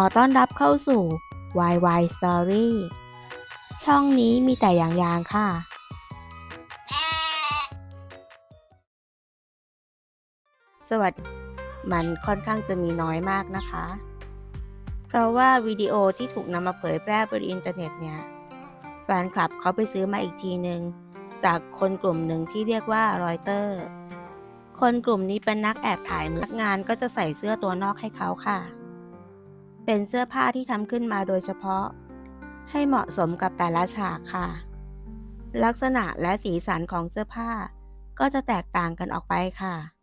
อต้อนรับเข้าสู่ YY Story ช่องนี้มีแต่อย่างยางค่ะ สวัสดีมันค่อนข้างจะมีน้อยมากนะคะ เพราะว่าวิดีโอที่ถูกนำมาเผยแพร่บนอินเทอร์เน็ตเนี่ย แฟนคลับเขาไปซื้อมาอีกทีหนึ่งจากคนกลุ่มหนึ่งที่เรียกว่ารอยเตอร์ คนกลุ่มนี้เป็นนักแอบถ่ายมืองานก็จะใส่เสื้อตัวนอกให้เขาค่ะ เป็นเสื้อผ้าที่ทำขึ้นมาโดยเฉพาะ ให้เหมาะสมกับแต่ละฉากค่ะ ลักษณะและสีสันของเสื้อผ้าก็จะแตกต่างกันออกไปค่ะ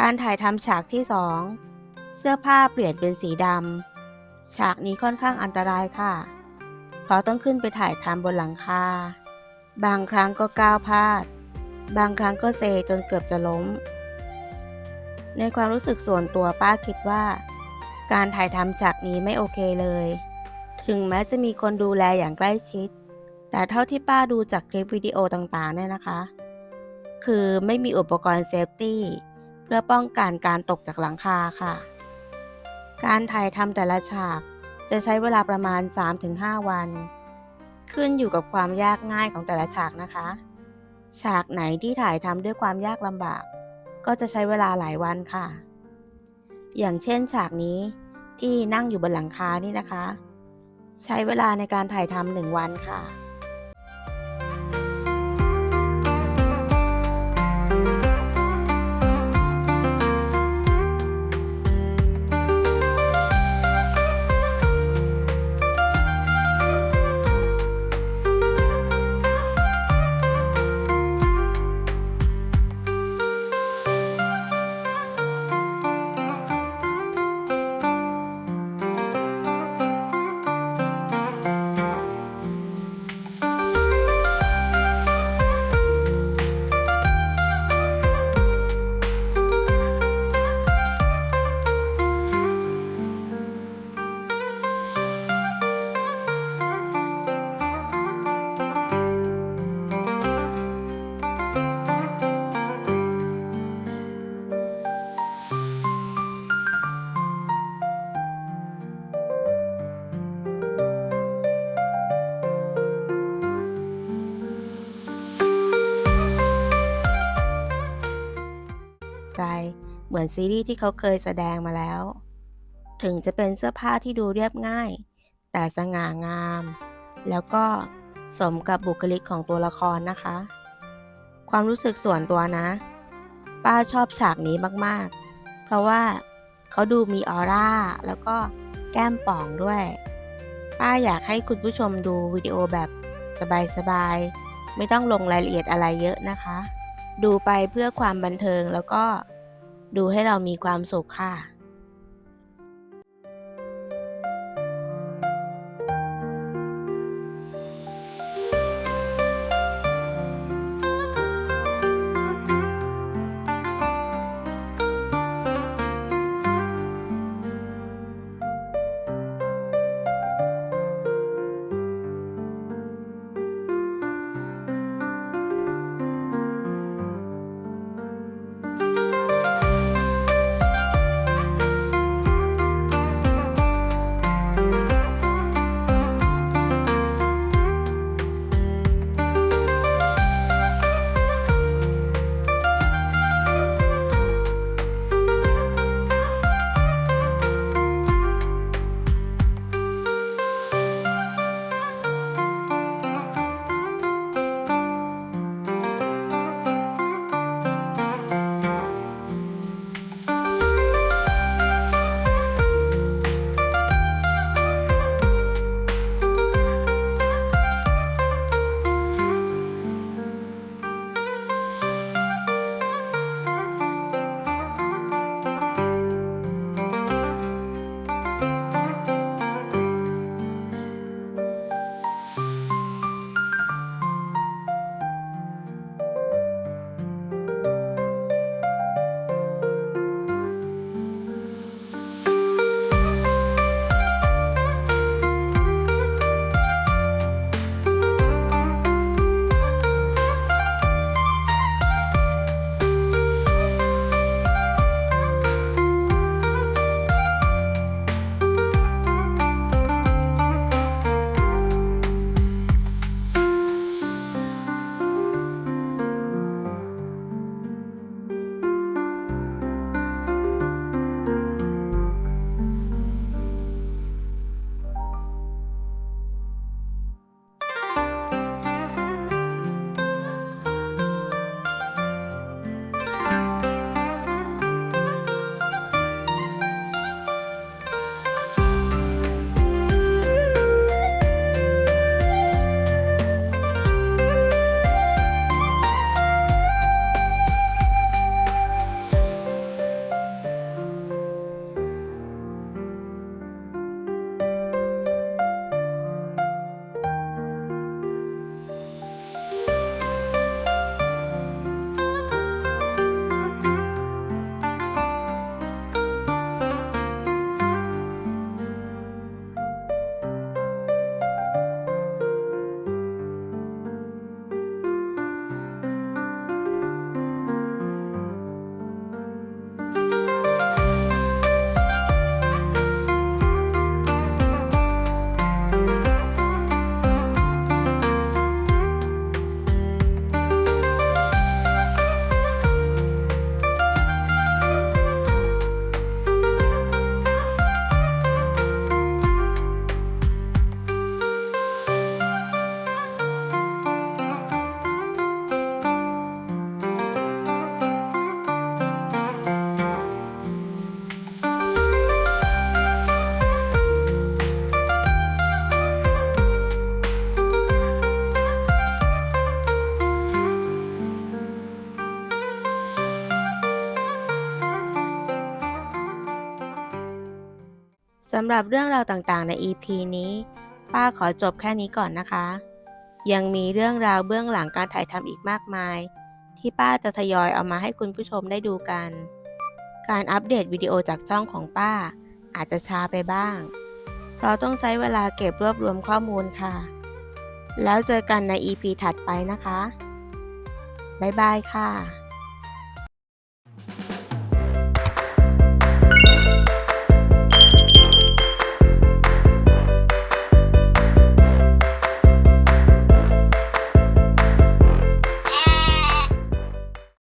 การถ่ายทำฉากที่สองเสื้อผ้าเปลี่ยนเป็นสีดำ ฉากนี้ค่อนข้างอันตรายค่ะ เพราะต้องขึ้นไปถ่ายทำบนหลังคา บางครั้งก็ก้าวพลาด บางครั้งก็เซจนเกือบจะล้ม ในความรู้สึกส่วนตัวป้าคิดว่า การถ่ายทำฉากนี้ไม่โอเคเลย ถึงแม้จะมีคนดูแลอย่างใกล้ชิด แต่เท่าที่ป้าดูจากคลิปวิดีโอต่างๆเนี่ยนะคะ คือไม่มีอุปกรณ์เซฟตี้ เพื่อป้องกันการตกจากหลังคาค่ะ การถ่ายทำแต่ละฉากจะใช้เวลาประมาณ 3-5 วัน ขึ้นอยู่กับความยากง่ายของแต่ละฉากนะคะ ฉากไหนที่ถ่ายทำด้วยความยากลำบาก ก็จะใช้เวลาหลายวันค่ะ อย่างเช่นฉากนี้ที่นั่งอยู่บนหลังคานี่นะคะ ใช้เวลาในการถ่ายทำหนึ่งวันค่ะ มือนซีรีส์ที่เขาเคยแสดงมาแล้ว ถึงจะเป็นเสื้อผ้าที่ดูเรียบง่าย แต่สง่างาม แล้วก็สมกับบุคลิกของตัวละครนะคะ ความรู้สึกส่วนตัวนะ ป้าชอบฉากนี้มากๆ เพราะว่าเขาดูมีออร่า แล้วก็แก้มป่องด้วย ป้าอยากให้คุณผู้ชมดูวิดีโอแบบสบายๆ ไม่ต้องลงรายละเอียดอะไรเยอะนะคะ ดูไปเพื่อความบันเทิงแล้วก็ ดูให้เรามีความสุขค่ะ สำหรับเรื่องราวต่างๆ ใน EP นี้ ป้าขอจบแค่นี้ก่อนนะคะ ยังมีเรื่องราวเบื้องหลังการถ่ายทำอีกมากมาย ที่ป้าจะทยอยเอามาให้คุณผู้ชมได้ดูกัน การอัปเดตวิดีโอจากช่องของป้า อาจจะช้าไปบ้าง เพราะต้องใช้เวลาเก็บรวบรวมข้อมูลค่ะ แล้วเจอกันใน EP ถัดไปนะคะ บ๊ายบายค่ะ